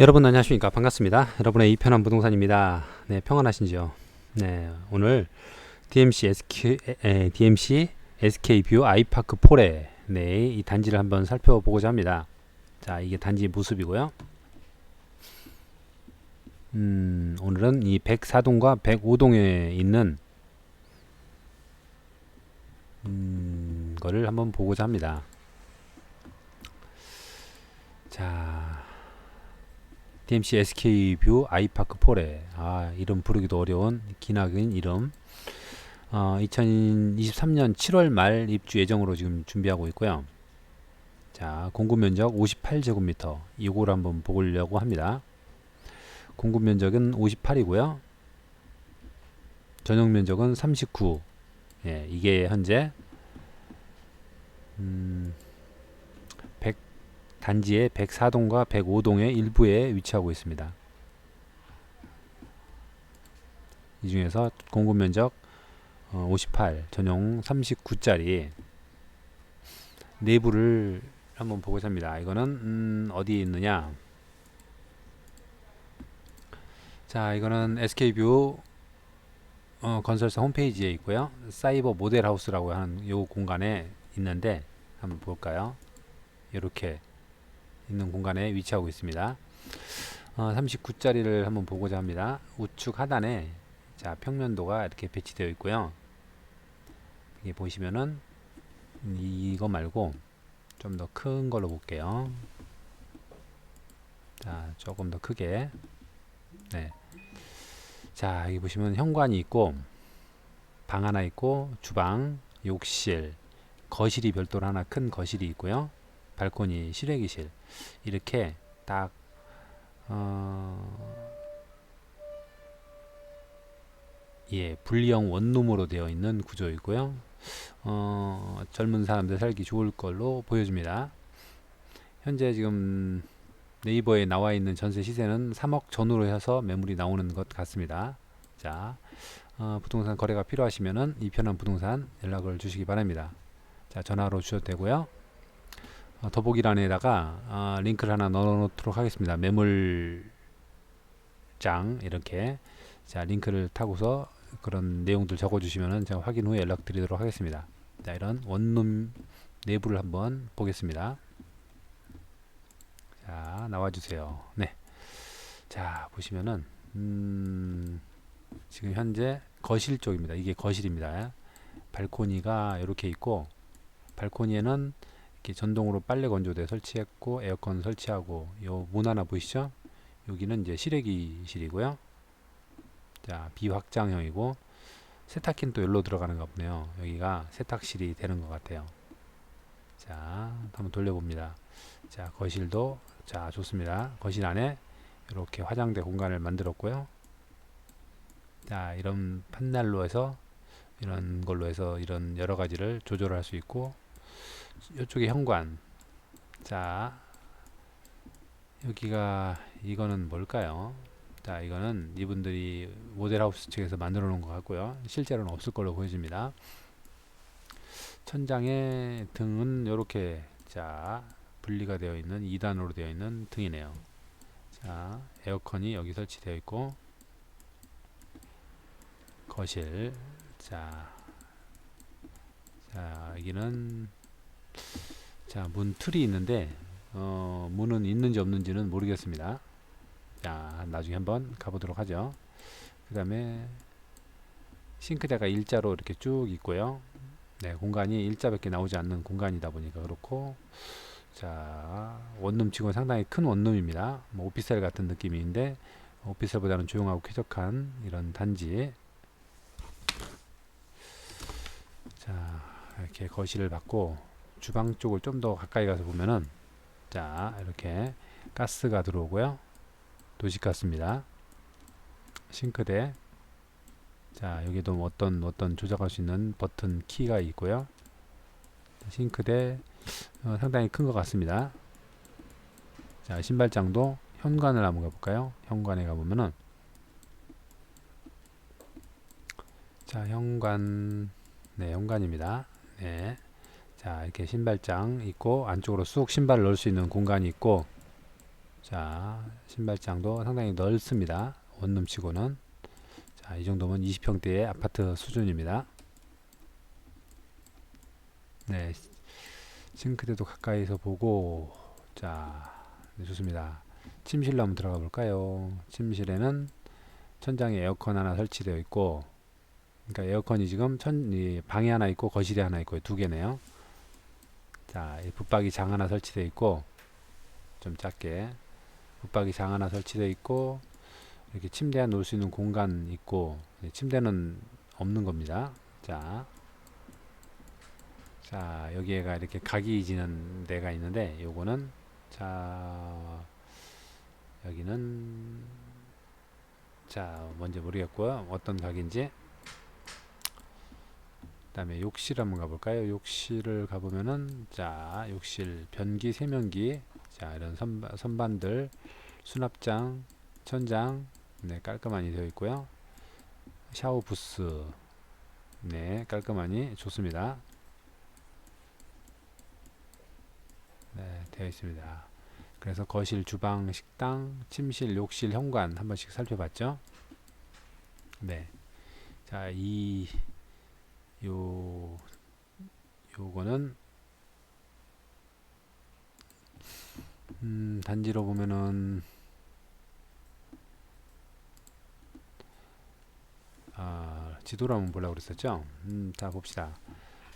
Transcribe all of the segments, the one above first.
여러분 안녕하십니까? 반갑습니다. 여러분의 이편한 부동산입니다. 네 평안하신지요? 네 오늘 DMC SK 에, DMC SK 뷰 아이파크 폴에 네이 단지를 한번 살펴보고자 합니다. 자 이게 단지 모습이고요. 음 오늘은 이 104동과 105동에 있는 음 거를 한번 보고자 합니다. 자 DMC SK뷰 아이파크 폴에. 아 이름 부르기도 어려운 기나긴 이름. 어, 2023년 7월 말 입주 예정으로 지금 준비하고 있고요. 자 공급 면적 58제곱미터. 이걸 한번 보려고 합니다. 공급 면적은 58이고요. 전용 면적은 39 예, 이게 현재 음, 100 단지의 104동과 105동의 일부에 위치하고 있습니다. 이 중에서 공급 면적 58, 전용 39짜리 내부를 한번 보고자 합니다. 이거는 음, 어디에 있느냐? 자, 이거는 SK뷰 어, 건설사 홈페이지에 있고요. 사이버 모델 하우스라고 하는 요 공간에 있는데 한번 볼까요? 이렇게 있는 공간에 위치하고 있습니다. 어, 39짜리를 한번 보고자 합니다. 우측 하단에 자 평면도가 이렇게 배치되어 있고요. 여기 보시면은 이거 말고 좀 더 큰 걸로 볼게요. 자 조금 더 크게 네. 자 여기 보시면 현관이 있고 방 하나 있고 주방 욕실 거실이 별도로 하나 큰 거실이 있고요. 발코니 실외기실 이렇게 딱 어, 예, 분리형 원룸으로 되어 있는 구조이고요. 어, 젊은 사람들 살기 좋을 걸로 보여집니다. 현재 지금 네이버에 나와 있는 전세 시세는 3억 전후로 해서 매물이 나오는 것 같습니다. 자, 어, 부동산 거래가 필요하시면은 이편한 부동산 연락을 주시기 바랍니다. 자, 전화로 주셔도 되고요. 어, 더보기란에다가 어, 링크를 하나 넣어 놓도록 하겠습니다. 매물장 이렇게 자 링크를 타고서 그런 내용들 적어 주시면은 제가 확인 후에 연락 드리도록 하겠습니다. 자 이런 원룸 내부를 한번 보겠습니다. 자 나와 주세요. 네. 자 보시면은 음, 지금 현재 거실 쪽입니다. 이게 거실입니다. 발코니가 이렇게 있고 발코니에는 이렇게 전동으로 빨래 건조대 설치했고 에어컨 설치하고 요 문 하나 보이시죠? 여기는 이제 실외기실이고요. 자 비확장형이고 세탁기는 또 여기로 들어가는가 보네요. 여기가 세탁실이 되는 것 같아요. 자 한번 돌려봅니다. 자 거실도 자 좋습니다. 거실 안에 이렇게 화장대 공간을 만들었고요. 자 이런 판넬로 해서 이런 걸로 해서 이런 여러 가지를 조절할 수 있고 이쪽에 현관. 자 여기가 이거는 뭘까요? 자 이거는 이분들이 모델하우스 측에서 만들어 놓은 것 같고요. 실제로는 없을 걸로 보여집니다. 천장의 등은 이렇게 자 분리가 되어 있는 2단으로 되어 있는 등이네요. 자 에어컨이 여기 설치되어 있고 거실. 자, 자 여기는 자, 문 틀이 있는데 어, 문은 있는지 없는지는 모르겠습니다. 자, 나중에 한번 가보도록 하죠. 그 다음에 싱크대가 일자로 이렇게 쭉 있고요. 네, 공간이 일자밖에 나오지 않는 공간이다 보니까 그렇고 자, 원룸 치고 상당히 큰 원룸입니다. 뭐 오피스텔 같은 느낌인데 오피스텔보다는 조용하고 쾌적한 이런 단지 자, 이렇게 거실을 받고 주방 쪽을 좀 더 가까이 가서 보면은 자 이렇게 가스가 들어오고요. 도시가스입니다. 싱크대. 자 여기도 어떤 어떤 조작할 수 있는 버튼 키가 있고요. 싱크대 어, 상당히 큰 것 같습니다. 자 신발장도 현관을 한번 가볼까요? 현관에 가보면은. 자 현관. 네 현관입니다. 네 자 이렇게 신발장 있고 안쪽으로 쑥 신발을 넣을 수 있는 공간이 있고 자, 신발장도 상당히 넓습니다. 원룸치고는. 자, 이 정도면 20평대의 아파트 수준입니다. 네, 싱크대도 가까이서 보고, 자, 네, 좋습니다. 침실로 한번 들어가 볼까요? 침실에는 천장에 에어컨 하나 설치되어 있고, 그러니까 에어컨이 지금 천, 이 방에 하나 있고 거실에 하나 있고 두 개네요. 자, 이 붙박이 장 하나 설치되어 있고, 좀 작게 붙박이 장 하나 설치되어 있고, 이렇게 침대 놓을 수 있는 공간 있고, 예, 침대는 없는 겁니다. 자, 자 여기에가 이렇게 각이 지는 데가 있는데, 요거는 자 여기는 자 뭔지 모르겠고요. 어떤 각인지. 그 다음에 욕실 한번 가볼까요? 욕실을 가보면은 자 욕실 변기 세면기 자 이런 선반, 선반들 수납장 천장 네 깔끔하니 되어 있고요. 샤워 부스 네 깔끔하니 좋습니다. 네 되어 있습니다. 그래서 거실, 주방, 식당, 침실, 욕실, 현관 한 번씩 살펴봤죠. 네. 자, 이, 요, 요거는, 음, 단지로 보면은, 아, 지도로 한번 보려고 그랬었죠. 음, 자, 봅시다.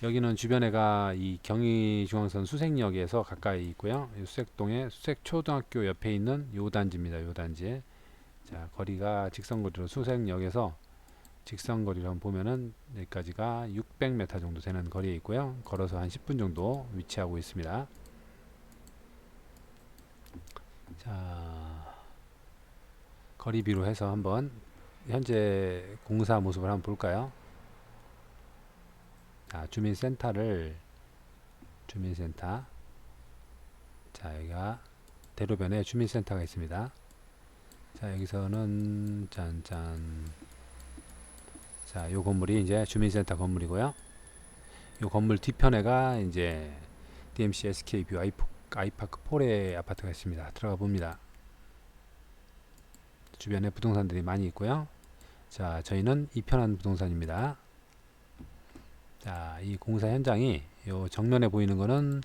여기는 주변에가 이 경의중앙선 수색역에서 가까이 있고요. 이 수색동에 수색초등학교 옆에 있는 요 단지입니다. 요 단지. 자, 거리가 직선거리로 수색역에서 직선거리로 보면은 여기까지가 600m 정도 되는 거리에 있고요. 걸어서 한 10분 정도 위치하고 있습니다. 자, 거리비로 해서 한번 현재 공사 모습을 한번 볼까요? 자, 주민센터를 주민센터 자, 여기가 대로변에 주민센터가 있습니다. 자, 여기서는 짠짠 자, 요 건물이 이제 주민센터 건물이고요. 요 건물 뒤편에가 이제 DMC SK뷰 아이파크 폴의 아파트가 있습니다. 들어가 봅니다. 주변에 부동산들이 많이 있고요. 자, 저희는 이편한 부동산입니다. 자, 이 공사 현장이 요 정면에 보이는 거는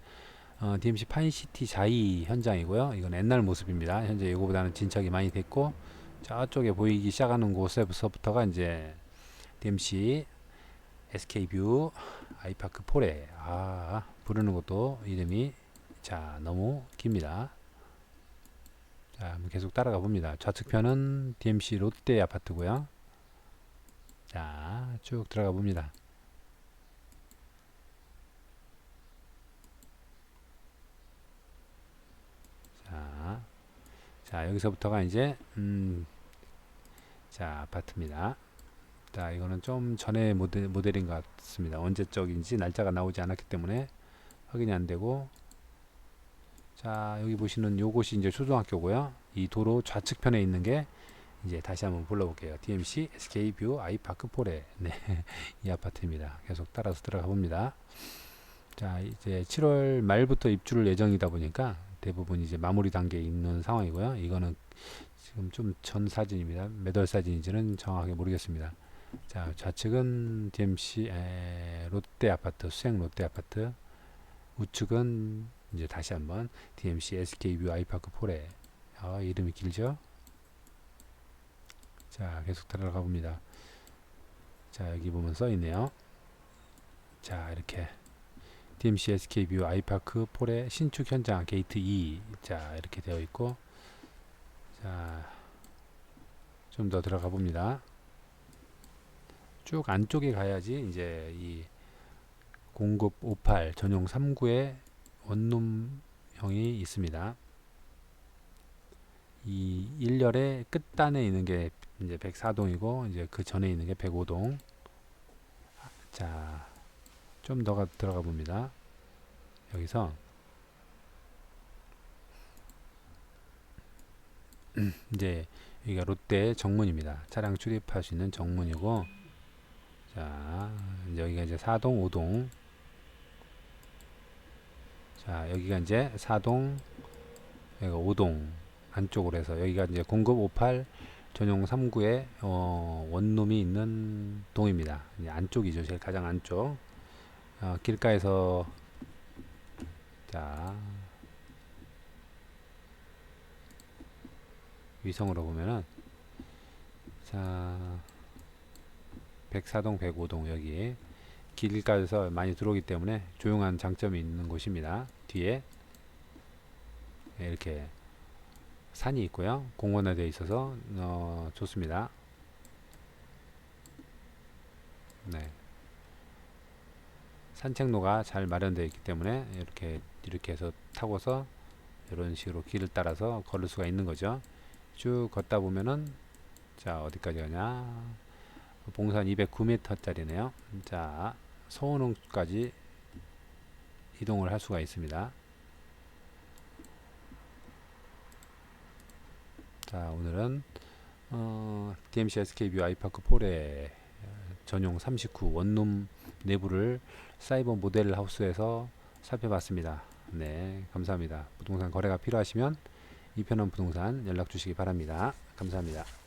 어, DMC 파인시티 자이 현장이고요. 이건 옛날 모습입니다. 현재 이거보다는 진척이 많이 됐고 저쪽에 보이기 시작하는 곳에서부터가 이제 DMC SK뷰 아이파크 폴에 아 부르는 것도 이름이 자 너무 깁니다. 자 계속 따라가 봅니다. 좌측편은 DMC 롯데 아파트고요. 자 쭉 들어가 봅니다. 자, 자 여기서부터가 이제 음, 자 아파트입니다. 자 이거는 좀 전에 모델, 모델인 것 같습니다. 언제적인지 날짜가 나오지 않았기 때문에 확인이 안 되고 자 여기 보시는 요곳이 이제 초등학교고요. 이 도로 좌측편에 있는 게 이제 다시 한번 불러볼게요. DMC SK뷰 아이파크 포레 네, 이 아파트입니다. 계속 따라서 들어가 봅니다. 자 이제 7월 말부터 입주를 예정이다 보니까 대부분 이제 마무리 단계에 있는 상황이고요. 이거는 지금 좀 전 사진입니다. 몇 월 사진인지는 정확하게 모르겠습니다. 자, 좌측은 DMC 에, 롯데 아파트, 수행 롯데 아파트. 우측은 이제 다시 한번 DMC SK뷰 아이파크 폴에. 아, 이름이 길죠? 자, 계속 들어가 봅니다. 자, 여기 보면 써 있네요. 자, 이렇게 DMC SK뷰 아이파크 폴의 신축 현장 게이트 2. 자, 이렇게 되어 있고 자, 좀 더 들어가 봅니다. 쭉 안쪽에 가야지 이제 이 공급 58 전용 39의 원룸형이 있습니다. 이 1열의 끝단에 있는 게 이제 104동이고 이제 그 전에 있는 게 105동. 자, 좀 더 들어가 봅니다. 여기서 이제 여기가 롯데 정문입니다. 차량 출입할 수 있는 정문이고 자 여기가 이제 4동 5동 자 여기가 이제 4동 여기가 5동 안쪽으로 해서 여기가 이제 공급 58 전용 3구의 어, 원룸이 있는 동입니다. 안쪽이죠. 제일 가장 안쪽. 어, 길가에서 자 위성으로 보면은 자 104동 105동 여기 길가에서 많이 들어오기 때문에 조용한 장점이 있는 곳입니다. 뒤에 네, 이렇게 산이 있고요. 공원화되어 있어서 어, 좋습니다. 네. 산책로가 잘 마련되어 있기 때문에 이렇게 이렇게 해서 타고서 이런 식으로 길을 따라서 걸을 수가 있는 거죠. 쭉 걷다 보면은 자 어디까지 가냐? 봉산 209m짜리네요. 자 서원흥까지 이동을 할 수가 있습니다. 자 오늘은 어, DMC SK뷰 아이파크 폴의 전용 39 원룸 내부를 사이버 모델 하우스에서 살펴봤습니다. 네 감사합니다. 부동산 거래가 필요하시면 이편원 부동산 연락 주시기 바랍니다. 감사합니다.